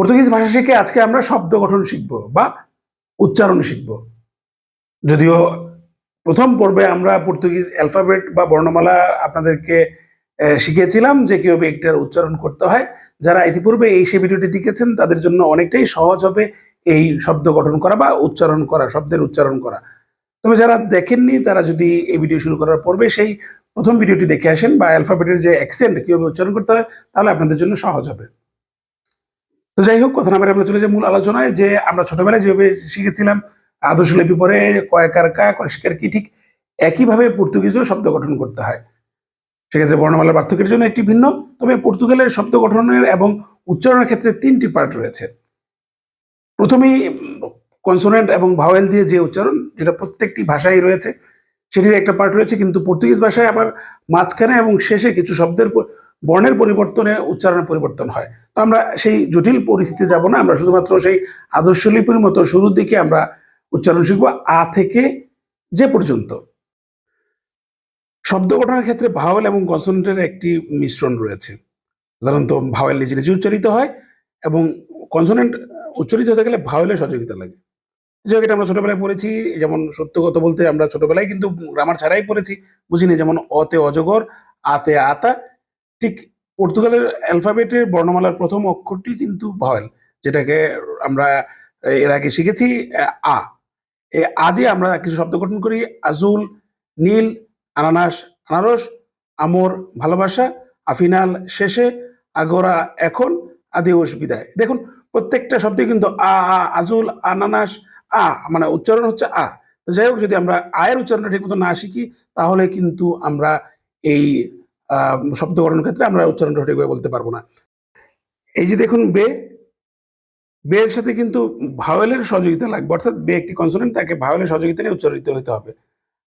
Portuguese ভাষা শিখে আজকে আমরা শব্দ গঠন শিখব বা উচ্চারণ শিখব। যদিও প্রথম পর্বে আমরা পর্তুগিজ অ্যালফাবেট বা বর্ণমালা আপনাদেরকে শিখিয়েছিলাম যে কীভাবে একটার উচ্চারণ করতে হয়। যারা ইতিপূর্বে এই সে ভিডিওটি দেখেছেন, তাদের জন্য অনেকটাই সহজ হবে এই শব্দ গঠন করা বা উচ্চারণ করা, শব্দের উচ্চারণ করা। তবে যারা দেখেননি, তারা যদি এই ভিডিও শুরু করার পূর্বে সেই প্রথম ভিডিওটি দেখে আসেন বা অ্যালফাবেটের যে অ্যাকসেন্ট কীভাবে উচ্চারণ করতে হয়, তাহলে আপনাদের জন্য সহজ হবে। তো যাই হোক, কথা না আমরা চলে যাই মূল আলোচনায় যে আমরা ছোটবেলায় যেভাবে শিখেছিলাম, আদর্শ লিপি পরে কয়েকার কা কয়েকার কি, ঠিক একইভাবে পর্তুগিজেও শব্দ গঠন করতে হয়। সেক্ষেত্রে বর্ণমালার পার্থক্যের জন্য একটি ভিন্ন, তবে পর্তুগালের শব্দ গঠনের এবং উচ্চারণের ক্ষেত্রে তিনটি পার্ট রয়েছে। প্রথমেই কনসোনেন্ট এবং ভাওয়েল দিয়ে যে উচ্চারণ, যেটা প্রত্যেকটি ভাষায় রয়েছে, সেটির একটা পার্ট রয়েছে, কিন্তু পর্তুগিজ ভাষায় আবার মাঝখানে এবং শেষে কিছু শব্দের বর্ণের পরিবর্তনে উচ্চারণের পরিবর্তন হয়। তো আমরা সেই জটিল পরিস্থিতি যাব না, আমরা শুধুমাত্র সেই আদর্শ লিপির মতো শুরুর দিকে আমরা উচ্চারণ শিখব, আ থেকে যে পর্যন্ত। শব্দ গঠনের ক্ষেত্রে ভাওয়েল এবং কনসোনেন্টের একটি মিশ্রণ রয়েছে। সাধারণত ভাওয়েল নিজে নিজে উচ্চারিত হয় এবং কনসোনেন্ট উচ্চারিত হতে গেলে ভাওয়েলের সহযোগিতা লাগে। যে এটা আমরা ছোটবেলায় পড়েছি, যেমন সত্য কথা বলতে আমরা ছোটবেলায় কিন্তু গ্রামার ছাড়াই পড়েছি। বুঝিনি, যেমন অতে অজগর আতে আতা ঠিক পর্তুগালের অ্যালফাবেটের বর্ণমালার প্রথম অক্ষরটি কিন্তু ভয়েল, যেটাকে আমরা এর আগে শিখেছি আ। এই আ দিয়ে আমরা কিছু শব্দ গঠন করি, আজুল, নীল, আনানাস, আনারস, আমর, ভালোবাসা, আফিনাল, শেষে, আগোরা, এখন আদিওস বিদায়। দেখুন, প্রত্যেকটা শব্দে কিন্তু আ আ, আজুল, আনানাস, আ মানে উচ্চারণ হচ্ছে আ। তো যাই হোক, যদি আমরা আয়ের উচ্চারণটা ঠিক মতো না শিখি, তাহলে কিন্তু আমরা এই শব্দ গঠনের ক্ষেত্রে আমরা উচ্চারণটা ঠিকভাবে বলতে পারব না। এই যে দেখুন, বে বে এর সাথে কিন্তু ভাওয়েলের সহযোগিতা লাগবে। অর্থাৎ বে একটি কনসোনেন্ট তাকে ভাওয়েলের সহযোগিতা নিয়ে উচ্চারিত হতে হবে।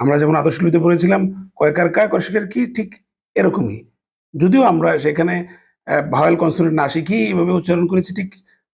আমরা যেমন আদর্শ লিপিতে পড়েছিলাম কয়কার কা কয়কার কি, ঠিক এরকমই। যদিও আমরা সেখানে ভাওয়েল কনসোনেন্ট না শিখি এইভাবে উচ্চারণ করেছি, ঠিক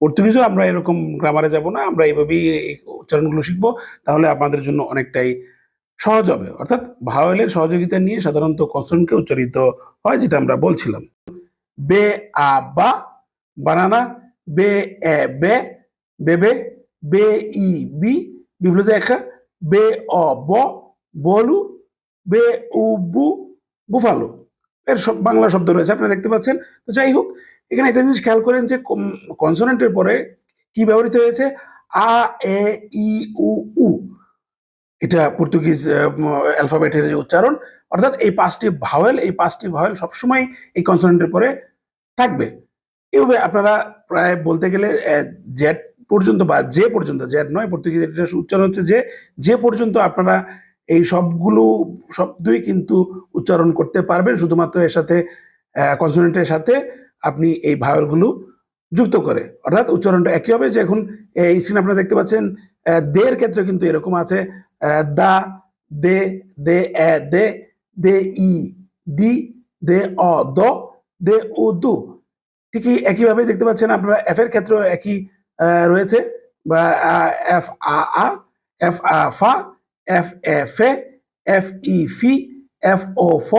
পর্তুগিজও আমরা এরকম গ্রামারে যাব না, আমরা এইভাবেই এই উচ্চারণগুলো শিখব। তাহলে আপনাদের জন্য অনেকটাই সহজ হবে। অর্থাৎ ভাওয়েলের সহযোগিতা নিয়ে সাধারণত কনসোনেন্টকে উচ্চারিত হয়, যেটা আমরা বলছিলাম। বে, আ, বা, বানানা, বে, এ, বে বেবে বে ই, বি বিপ্লবী একা বে, অ, ব, বলু, বে, উ, বু, বুফালো। এর সব বাংলা শব্দ রয়েছে, আপনারা দেখতে পাচ্ছেন। তো যাই হোক, এখানে একটা জিনিস খেয়াল করেন যে কনসোনেন্টের পরে কি ব্যবহৃত হয়েছে? আ, এ, ই উ। এটা পর্তুগিজ অ্যালফাবেটের যে উচ্চারণ, অর্থাৎ এই পাঁচটি ভাওয়েল এই পাঁচটি ভাওয়েল সবসময় এই কনসোনেন্টের পরে থাকবে। এইভাবে আপনারা প্রায় বলতে গেলে জেড পর্যন্ত বা যে পর্যন্ত জেড নয় পর্তুগিজ এটা উচ্চারণ হচ্ছে যে যে পর্যন্ত আপনারা এই সবগুলো শব্দই কিন্তু উচ্চারণ করতে পারবেন, শুধুমাত্র এর সাথে কনসোনেন্টের সাথে আপনি এই ভাওয়েলগুলো যুক্ত করে। অর্থাৎ উচ্চারণটা একই হবে, যে এখন এই স্ক্রিন আপনারা দেখতে পাচ্ছেন দের ক্ষেত্রে কিন্তু এরকম আছে দা, দে দে, এ, দে দে, ই, দি, দে, অ, দ, দে ও দু। ঠিকই একইভাবে দেখতে পাচ্ছেন আপনারা এফ এর ক্ষেত্রেও একই রয়েছে। বা এফ আ আ এফ আ, ফা এফ এ, ফে এফ ই, ফি এফ ও, ফ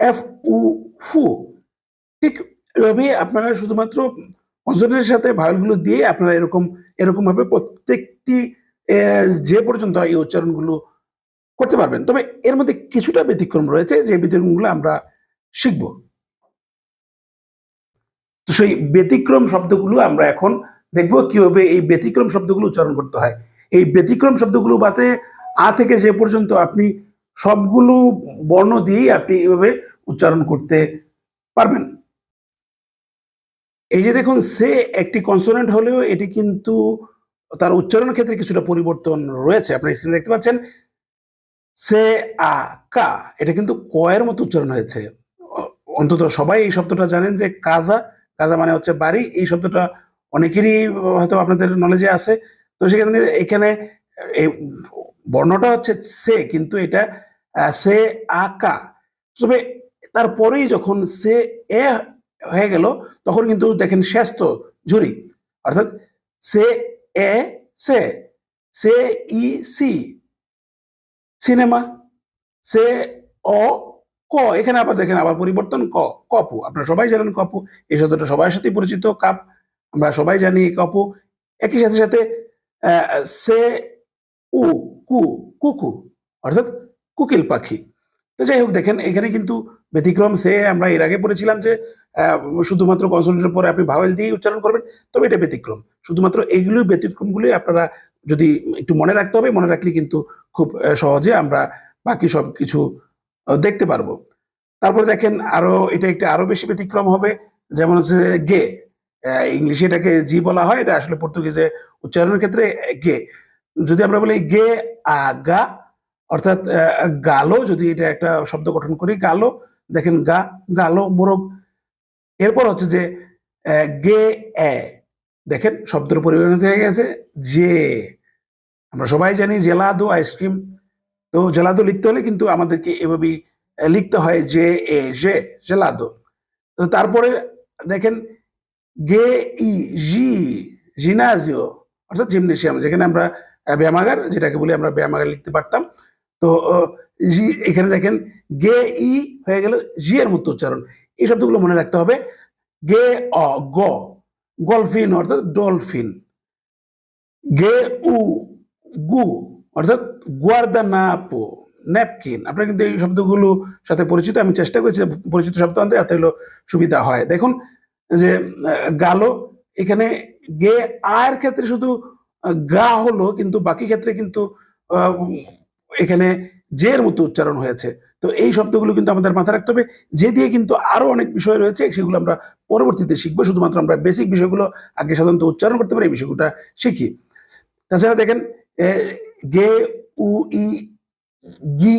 এফ উ, ফু। ঠিক এভাবে আপনারা শুধুমাত্র কনসোনেন্টের সাথে ভাওয়েলগুলো দিয়ে আপনারা এরকম এরকম ভাবে প্রত্যেকটি যে পর্যন্ত এই উচ্চারণগুলো করতে পারবেন, তবে এর মধ্যে কিছুটা ব্যতিক্রম রয়েছে যে ব্যতিক্রমগুলো আমরা শিখব। তো সেই ব্যতিক্রম শব্দগুলো আমরা এখন দেখব কীভাবে এই ব্যতিক্রম শব্দগুলো উচ্চারণ করতে হয়। এই ব্যতিক্রম শব্দগুলো বাতে আ থেকে যে পর্যন্ত আপনি সবগুলো বর্ণ দিয়েই আপনি এভাবে উচ্চারণ করতে পারবেন। এই যে দেখুন, সে একটি কনসোনেন্ট হলেও এটি কিন্তু তার উচ্চারণের ক্ষেত্রে কিছুটা পরিবর্তন রয়েছে। আপনার স্ক্রিনে দেখতে পাচ্ছেন, সে, আ, কা, এটা কিন্তু কয়ের মতো উচ্চারণ হয়েছে। অন্তত সবাই এই শব্দটা জানেন যে কাজা কাজা মানে হচ্ছে বাড়ি। এই শব্দটা অনেকেরই হয়তো আপনাদের নলেজে আছে। তো সেখানে এখানে এই বর্ণটা হচ্ছে সে, কিন্তু এটা সে, আ, কা। তবে তারপরেই যখন সে, এ হয়ে গেল, তখন কিন্তু দেখেন শেষ তো ঝুরি অর্থাৎ সে এ, সে সে, ই, সি। সিনেমা, সে, অ, ক। এখানে আবার দেখেন, আবার পরিবর্তন ক, কপু। আপনারা সবাই জানেন কপু। এই শব্দটা সবার সাথেই পরিচিত, কাপ। আমরা সবাই জানি কপু। একই সাথে সাথে সে, উ, কু, কুকু। অর্থাৎ কুকিল পাখি। তো যাই হোক, দেখেন, এখানে কিন্তু ব্যতিক্রম সে আমরা এর আগে পড়েছিলাম যে শুধুমাত্র কনসোনেন্টের পরে আপনি ভাওয়েল দিয়ে উচ্চারণ করবেন, তবে এটা ব্যতিক্রম। শুধুমাত্র এইগুলো ব্যতিক্রমগুলি আপনারা যদি একটু মনে রাখতে হবে, মনে রাখলে কিন্তু খুব সহজে আমরা বাকি সব কিছু দেখতে পারব। তারপরে দেখেন, আরও, এটা একটা আরও বেশি ব্যতিক্রম হবে, যেমন হচ্ছে গে। ইংলিশে এটাকে জি বলা হয়, এটা আসলে পর্তুগিজে উচ্চারণের ক্ষেত্রে গে। যদি আমরা বলি গে আগা অর্থাৎ গালো যদি এটা একটা শব্দ গঠন করি, গালো, দেখেন গা, গালো, মোরগ। এরপর হচ্ছে যে গে, এ। দেখেন, শব্দের পরিবর্তন হয়ে গেছে যে আমরা সবাই জানি জেলাদো আইসক্রিম। তো জেলাদো লিখতে হলে কিন্তু আমাদেরকে এভাবেই লিখতে হয় যে এ যে জেলাদো। তো তারপরে দেখেন, গে, ই, জি, জিনাজিও। অর্থাৎ জিমনেশিয়াম যেখানে আমরা ব্যায়ামাগার, যেটাকে বলি আমরা ব্যায়ামাগার লিখতে পারতাম। তো জি, এখানে দেখেন, গে, ই হয়ে গেল জি এর মতো উচ্চারণ। এই শব্দগুলো মনে রাখতে হবে। গে, অ, গ। গলফিন অর্থাৎ ডলফিন। গে, উ, গু অর্থাৎ গুয়ার্দানাপো, ন্যাপকিন। আপনারা কিন্তু এই শব্দগুলো সাথে পরিচিত, আমি চেষ্টা করেছি পরিচিত শব্দ আনতে যাতে হলো সুবিধা হয়। দেখুন, যে গালো, এখানে গে আয়ের ক্ষেত্রে শুধু গা হলো, কিন্তু বাকি ক্ষেত্রে কিন্তু এখানে জের মতো উচ্চারণ হয়েছে। তো এই শব্দগুলো কিন্তু আমাদের মাথায় রাখতে হবে। যে দিয়ে কিন্তু আরও অনেক বিষয় রয়েছে, সেগুলো আমরা পরবর্তীতে শিখব। শুধুমাত্র আমরা বেসিক বিষয়গুলো আগে সাধারণত উচ্চারণ করতে পারি, এই বিষয়গুলো শিখি। তাছাড়া দেখেন গে, উ, ই, গি,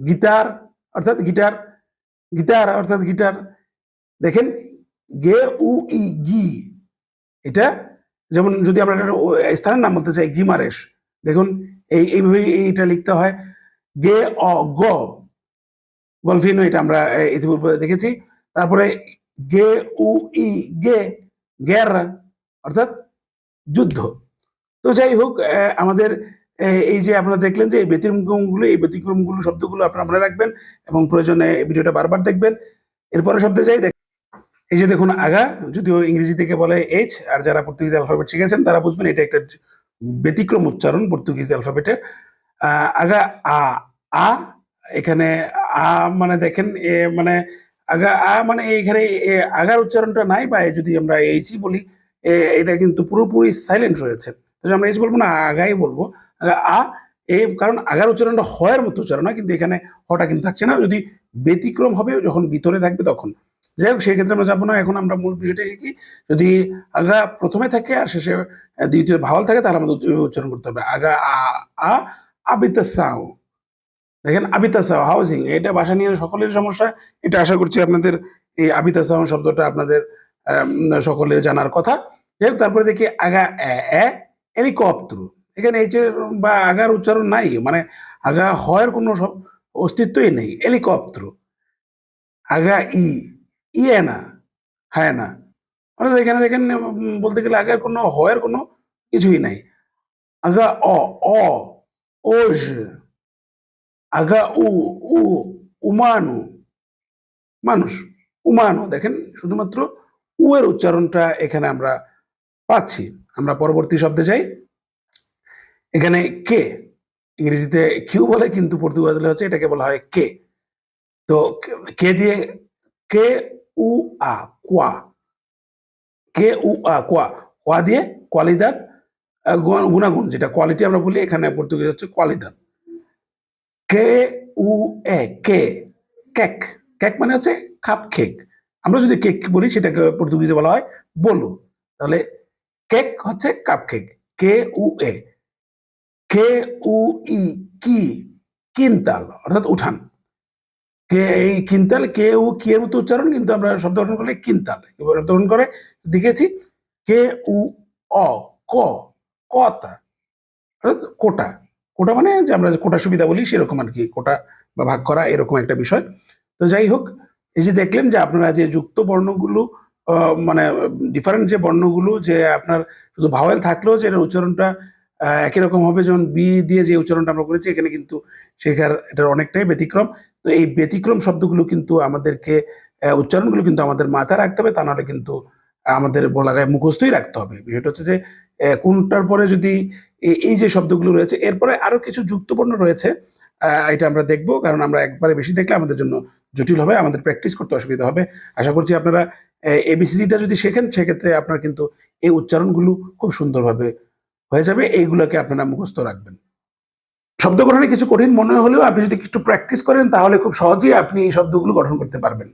গিটার, অর্থাৎ গিটার গিটার, অর্থাৎ গিটার। দেখেন, গে, উ, ই, গি, এটা যেমন যদি আমরা স্থানের নাম বলতে চাই, গিমারেশ। দেখুন এই এইভাবে এইটা লিখতে হয়। গে, অ, গ। গলফিনো এটা আমরা ইতিপূর্বে দেখেছি। তারপরে গে, উ, ই, গে, গের, অর্থাৎ যুদ্ধ। তো যাই হোক আমাদের এই যে আপনারা দেখলেন যে এই ব্যতিক্রমগুলো এই ব্যতিক্রমগুলো শব্দগুলো আপনারা মনে রাখবেন এবং প্রয়োজনে ভিডিওটা বারবার দেখবেন। এরপরে শব্দে যাই এই যে দেখুন আগা, যদিও ইংরেজি থেকে বলে এইচ আর যারা পর্তুগিজ অ্যালফাবেট শিখেছেন, তারা বুঝবেন এটা একটা ব্যতিক্রম উচ্চারণ, পর্তুগিজ অ্যালফাবেটের। আগা, আ আ, এখানে আ মানে দেখেন, এ মানে আগা, আ মানে এখানে আগার উচ্চারণটা নাই, বা যদি আমরা এইচই বলি এটা কিন্তু পুরোপুরি সাইলেন্ট রয়েছে। আমরা এইচ বলব না, আগাই বলব। আগা, আ এই কারণ আগার উচ্চারণটা হয়ের মতো উচ্চারণ হয়, কিন্তু এখানে হটা কিন্তু থাকছে না। যদি ব্যতিক্রম হবে, যখন ভিতরে থাকবে তখন। যাই হোক, সেই ক্ষেত্রে আমরা যাব না। এখন আমরা মূল বিষয়টা শিখি। যদি আগা প্রথমে থাকে আর শেষে দ্বিতীয় ভাওয়াল থাকে, তাহলে আমাদের উচ্চারণ করতে হবে। আগা, আ আ আবিতাসাও দেখেন আবিতাসাও হাউজিং, এটা ভাষা নিয়ে সকলের সমস্যা। এটা আশা করছি আপনাদের এই আবিতাসাও শব্দটা আপনাদের সকলের জানার কথা। যাই হোক, তারপরে দেখি, আগা, এ হেলিকপ্টার এখানে এই যে, বা আগার উচ্চারণ নাই মানে আগা হয়ের কোনো অস্তিত্বই নেই। হেলিকপ্টার আগা ই। ইয়ে না হ্যাঁ না। অর্থাৎ এখানে দেখেন বলতে গেলে আগের কোনো হয়ের কোনো কিছুই নাই। আগা অ অ, ওজ, আগা উ উ, উমানু, মানুষ, উমানু। দেখেন, শুধুমাত্র উ এর উচ্চারণটা এখানে আমরা পাচ্ছি। আমরা পরবর্তী শব্দে যাই। এখানে কে, ইংরেজিতে কিউ বলে, কিন্তু পর্তুগালে হচ্ছে, এটাকে বলা হয় কে। তো কে দিয়ে, কে উ আ কোয়া কে উ আ কোয়া কোয়া দিয়ে গুণ- গুণাগুণ, যেটা কোয়ালিটি আমরা বলি, এখানে পর্তুগিজ হচ্ছে কোয়ালিদাদ কে উ এ কে কেক কেক মানে হচ্ছে কাপ কেক আমরা যদি কেক বলি, সেটাকে পর্তুগিজে বলা হয় বলো। তাহলে কেক হচ্ছে কাপ কেক কে উ এ কে উ ই কি, কিন্তাল, অর্থাৎ উঠান। কে এই কিন্তাল, কে উ কি এর মতো উচ্চারণ, কিন্তু আমরা শব্দ গঠন করলে কিন্তাল। এবার গঠন করে দেখেছি কে উ, অ, ক, কতা কোটা। কোটা মানে যে আমরা কোটা সুবিধা বলি, সেরকম আর কি কোটা বা ভাগ করা এরকম একটা বিষয়। তো যাই হোক, এই যে দেখলেন যে আপনারা যে যুক্ত বর্ণগুলো মানে ডিফারেন্ট যে বর্ণগুলো, যে আপনার শুধু ভাওয়েল থাকলেও যে এটার উচ্চারণটা একই রকম হবে যেমন বি দিয়ে যে উচ্চারণটা আমরা করেছি, এখানে কিন্তু শেখার এটার অনেকটাই ব্যতিক্রম। তো এই ব্যতিক্রম শব্দগুলো কিন্তু আমাদেরকে উচ্চারণগুলো কিন্তু আমাদের মাথায় রাখতে হবে, তা নাহলে কিন্তু আমাদের বলা বলাগায় মুখস্থই রাখতে হবে। বিষয়টা হচ্ছে যে কোনটার পরে যদি এই- যে শব্দগুলো রয়েছে, এরপরে আরও কিছু যুক্তপূর্ণ রয়েছে এটা আমরা দেখব, কারণ আমরা একবারে বেশি দেখলে আমাদের জন্য জটিল হবে, আমাদের প্র্যাকটিস করতে অসুবিধা হবে। আশা করছি আপনারা এবিসিডিটা যদি শেখেন, সেক্ষেত্রে আপনার কিন্তু এই উচ্চারণগুলো খুব সুন্দরভাবে হয়ে যাবে, এইগুলোকে আপনারা মুখস্থ রাখবেন। শব্দ গঠনে কিছু কঠিন মনে হলেও আপনি যদি একটু প্র্যাকটিস করেন, তাহলে খুব সহজেই আপনি এই শব্দগুলো গঠন করতে পারবেন।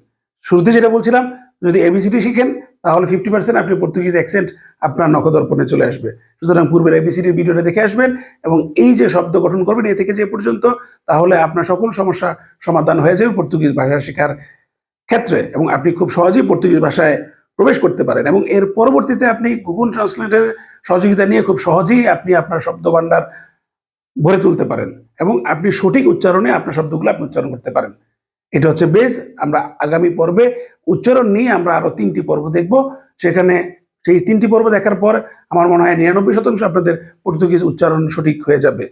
শুরুতে যেটা বলছিলাম, যদি এবিসিডি শিখেন, তাহলে ফিফটি পার্সেন্ট আপনি পর্তুগিজ অ্যাকসেন্ট আপনার নখদর্পণে চলে আসবে। সুতরাং পূর্বের এবিসিডির ভিডিওটা দেখে আসবেন এবং এই যে শব্দ গঠন করবেন এ থেকে যে পর্যন্ত, তাহলে আপনার সকল সমস্যা সমাধান হয়ে যাবে পর্তুগিজ ভাষা শেখার ক্ষেত্রে এবং আপনি খুব সহজেই পর্তুগিজ ভাষায় প্রবেশ করতে পারেন এবং এর পরবর্তীতে আপনি গুগল ট্রান্সলেটের সহযোগিতা নিয়ে খুব সহজেই আপনি আপনার শব্দ ভাণ্ডার ভরে তুলতে পারেন এবং আপনি সঠিক উচ্চারণে আপনার শব্দগুলো আপনি উচ্চারণ করতে পারেন। এটা হচ্ছে বেস আমরা আগামী পর্বে উচ্চারণ নিয়ে আমরা আরও তিনটি পর্ব দেখব। সেখানে সেই তিনটি পর্ব দেখার পর আমার মনে হয় নিরানব্বই শতাংশ আপনাদের পর্তুগিজ উচ্চারণ সঠিক হয়ে যাবে।